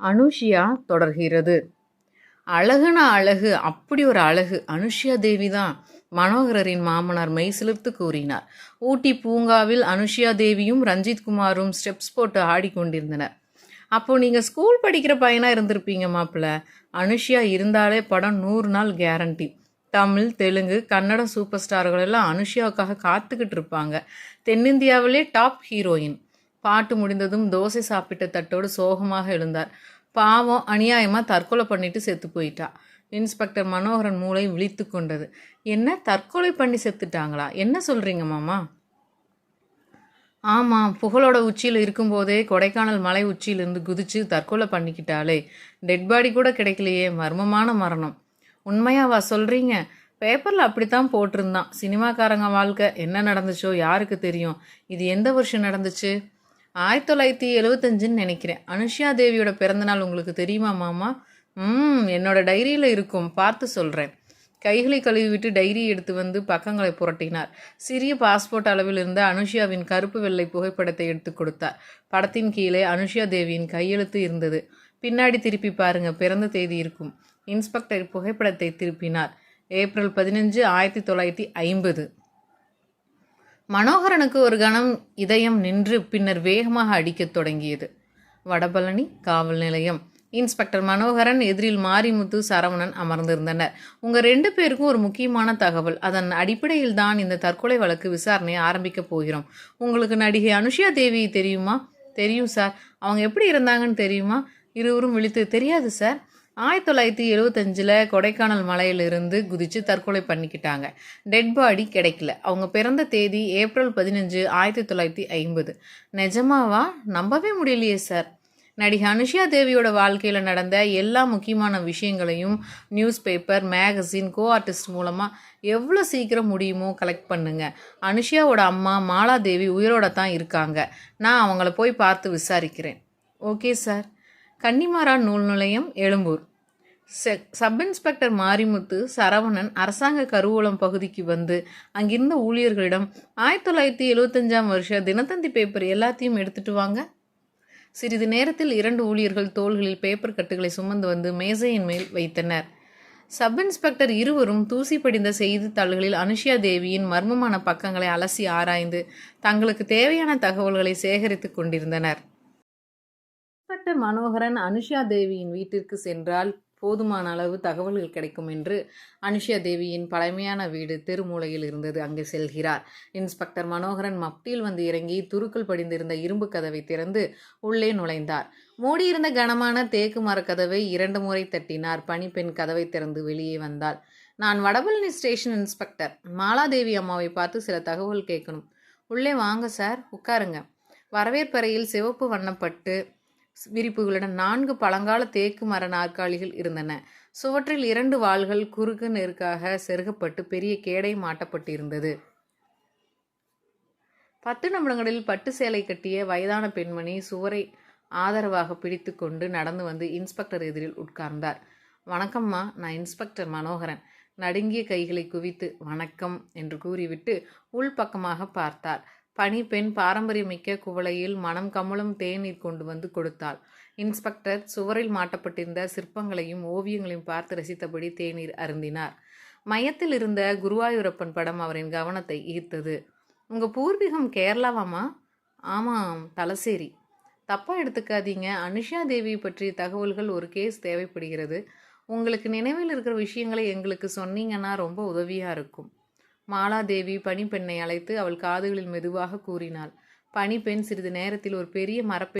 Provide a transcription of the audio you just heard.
அனுஷியா தொடர்கிறது. அழகுனா அழகு அப்படி ஒரு அழகு. அனுஷியா தேவி தான் மனோகரரின் மாமனார் மெய்சிலிர்த்து கூறினார். ஊட்டி பூங்காவில் அனுஷியா தேவியும் ரஞ்சித் குமாரும் ஸ்டெப்ஸ் போட்டு ஆடிக்கொண்டிருந்தனர் அப்போது நீங்கள் ஸ்கூல் படிக்கிற பையனாக இருந்திருப்பீங்க மாப்பிள்ள. அனுஷியா இருந்தாலே படம் நூறு நாள் கேரண்டி. தமிழ் தெலுங்கு கன்னட சூப்பர் ஸ்டார்கள் எல்லாம் அனுஷியாவுக்காக காத்துக்கிட்டு இருப்பாங்க. தென்னிந்தியாவிலே டாப் ஹீரோயின். பாட்டு முடிந்ததும் தோசை சாப்பிட்ட தட்டோடு சோகமாக எழுந்தார். பாவம் அநியாயமாக தற்கொலை பண்ணிட்டு செத்து போயிட்டா. இன்ஸ்பெக்டர் மனோகரன் மூளை விழித்து கொண்டது. என்ன தற்கொலை பண்ணி செத்துட்டாங்களா? என்ன சொல்கிறீங்க மாமா? ஆமாம் புகழோட உச்சியில் இருக்கும்போதே கொடைக்கானல் மலை உச்சியிலிருந்து குதிச்சு தற்கொலை பண்ணிக்கிட்டாலே டெட் பாடி கூட கிடைக்கலையே மர்மமான மரணம். உண்மையாவா சொல்கிறீங்க பேப்பரில் அப்படித்தான் போட்டிருந்தான். சினிமாக்காரங்க வாழ்க்கை என்ன நடந்துச்சோ யாருக்கு தெரியும்? இது எந்த வருஷம் நடந்துச்சு? ஆயிரத்தி தொள்ளாயிரத்தி எழுபத்தஞ்சுன்னு நினைக்கிறேன். அனுஷ்யா தேவியோட பிறந்தநாள் உங்களுக்கு தெரியுமா மாமா? ம் என்னோட டைரியில் இருக்கும். பார்த்து சொல்கிறேன் கைகளை கழுவி விட்டு டைரி எடுத்து வந்து பக்கங்களை புரட்டினார். சிறிய பாஸ்போர்ட் அளவில் இருந்த அனுஷியாவின் கருப்பு வெள்ளை புகைப்படத்தை எடுத்து கொடுத்தார். படத்தின் கீழே அனுஷியா தேவியின் கையெழுத்து இருந்தது. பின்னாடி திருப்பி பாருங்க பிறந்த தேதி இருக்கும். இன்ஸ்பெக்டர் புகைப்படத்தை திருப்பினார். ஏப்ரல் பதினஞ்சு ஆயிரத்தி தொள்ளாயிரத்தி ஐம்பது. மனோகரனுக்கு ஒரு கணம் இதயம் நின்று பின்னர் வேகமாக அடிக்கத் தொடங்கியது. வடபழனி காவல் நிலையம். இன்ஸ்பெக்டர் மனோகரன் எதிரில் மாரிமுத்து சரவணன் அமர்ந்திருந்தனர். உங்கள் ரெண்டு பேருக்கும் ஒரு முக்கியமான தகவல். அதன் அடிப்படையில் தான் இந்த தற்கொலை வழக்கு விசாரணையை ஆரம்பிக்க போகிறோம். உங்களுக்கு நடிகை அனுஷியா தேவி தெரியுமா? தெரியும் சார். அவங்க எப்படி இருந்தாங்கன்னு தெரியுமா? இருவரும் விழித்து தெரியாது சார். ஆயிரத்தி தொள்ளாயிரத்தி எழுவத்தஞ்சில் கொடைக்கானல் மலையிலிருந்து குதித்து தற்கொலை பண்ணிக்கிட்டாங்க. டெட் பாடி கிடைக்கல. அவங்க பிறந்த தேதி ஏப்ரல் பதினஞ்சு ஆயிரத்தி தொள்ளாயிரத்தி ஐம்பது. நிஜமாவா? நம்பவே முடியலையே சார் நடிகை அனுஷியா தேவியோட வாழ்க்கையில் நடந்த எல்லா முக்கியமான விஷயங்களையும் news paper magazine co artist மூலமாக எவ்வளோ சீக்கிரம் முடியுமோ கலெக்ட் பண்ணுங்க. அனுஷியாவோட அம்மா மாலா தேவி உயிரோட தான் இருக்காங்க. நான் அவங்கள போய் பார்த்து விசாரிக்கிறேன். ஓகே சார் கன்னிமாரா நூல் நிலையம் எழும்பூர். சப் இன்ஸ்பெக்டர் மாரிமுத்து சரவணன் அரசாங்க கருவூலம் பகுதிக்கு வந்து அங்கிருந்த ஊழியர்களிடம் ஆயிரத்தி தொள்ளாயிரத்தி எழுவத்தஞ்சாம் வருஷ தினத்தந்தி பேப்பர் எல்லாத்தையும் எடுத்துட்டு வாங்க. சிறிது நேரத்தில் இரண்டு ஊழியர்கள் தோள்களில் பேப்பர் கட்டுகளை சுமந்து வந்து மேசையின் மேல் வைத்தனர். சப் இன்ஸ்பெக்டர் இருவரும் தூசி படிந்த செய்தித்தாள்களில் அனுஷியா தேவியின் மர்மமான பக்கங்களை அலசி ஆராய்ந்து தங்களுக்கு தேவையான தகவல்களை சேகரித்துக் கொண்டிருந்தனர். இன்ஸ்பெக்டர் மனோகரன் அனுஷியா தேவியின் வீட்டிற்கு சென்றால் போதுமான அளவு தகவல்கள் கிடைக்கும் என்று அனுஷியா தேவியின் பழமையான வீடு தெருமூலையில் இருந்தது. அங்கே செல்கிறார். இன்ஸ்பெக்டர் மனோகரன் மப்டியில் வந்து இறங்கி துருக்கள் படிந்திருந்த இரும்பு கதவை திறந்து உள்ளே நுழைந்தார். மூடியிருந்த கனமான தேக்கு மரக்கதவை இரண்டு முறை தட்டினார். பணிப்பெண் கதவை திறந்து வெளியே வந்தாள். நான் வடபழனி ஸ்டேஷன் இன்ஸ்பெக்டர். மாலாதேவி அம்மாவை பார்த்து சில தகவல் கேட்கணும். உள்ளே வாங்க சார். உட்காருங்க. வரவேற்பறையில் சிவப்பு வண்ணப்பட்டு விரிப்புகளுடன் நான்கு பழங்கால தேக்கு மர நாற்காலிகள் இருந்தன. சுவற்றில் இரண்டு வாள்கள் குறுக்கு நெருக்காக செருகப்பட்டு பெரிய கேடை மாட்டப்பட்டிருந்தது. பத்து நிமிடங்களில் பட்டு சேலை கட்டிய வயதான பெண்மணி சுவரை ஆதரவாக பிடித்து கொண்டு நடந்து வந்து இன்ஸ்பெக்டர் எதிரில் உட்கார்ந்தார். வணக்கம்மா நான் இன்ஸ்பெக்டர் மனோகரன். நடுங்கிய கைகளை குவித்து வணக்கம் என்று கூறிவிட்டு உள்பக்கமாக பார்த்தார். பணிப்பெண் பாரம்பரியமிக்க குவளையில் மனம் கமலும் தேநீர் கொண்டு வந்து கொடுத்தாள். இன்ஸ்பெக்டர் சுவரில் மாட்டப்பட்டிருந்த சிற்பங்களையும் ஓவியங்களையும் பார்த்து ரசித்தபடி தேநீர் அருந்தினார். மையத்தில் இருந்த குருவாயூரப்பன் படம் அவரின் கவனத்தை ஈர்த்தது. உங்கள் பூர்வீகம் கேரளாவாமா ஆமாம் தலசேரி. தப்பாக எடுத்துக்காதீங்க. அனுஷா தேவி பற்றிய தகவல்கள் ஒரு கேஸ் தேவைப்படுகிறது. உங்களுக்கு நினைவில் இருக்கிற விஷயங்களை எங்களுக்கு சொன்னீங்கன்னா ரொம்ப உதவியாக இருக்கும். மாலாதேவி பணிப்பெண்ணை அழைத்து அவள் காதுகளில் மெதுவாக கூறினாள். பணிப்பெண் சிறிது நேரத்தில் ஒரு பெரிய மரப்பெண்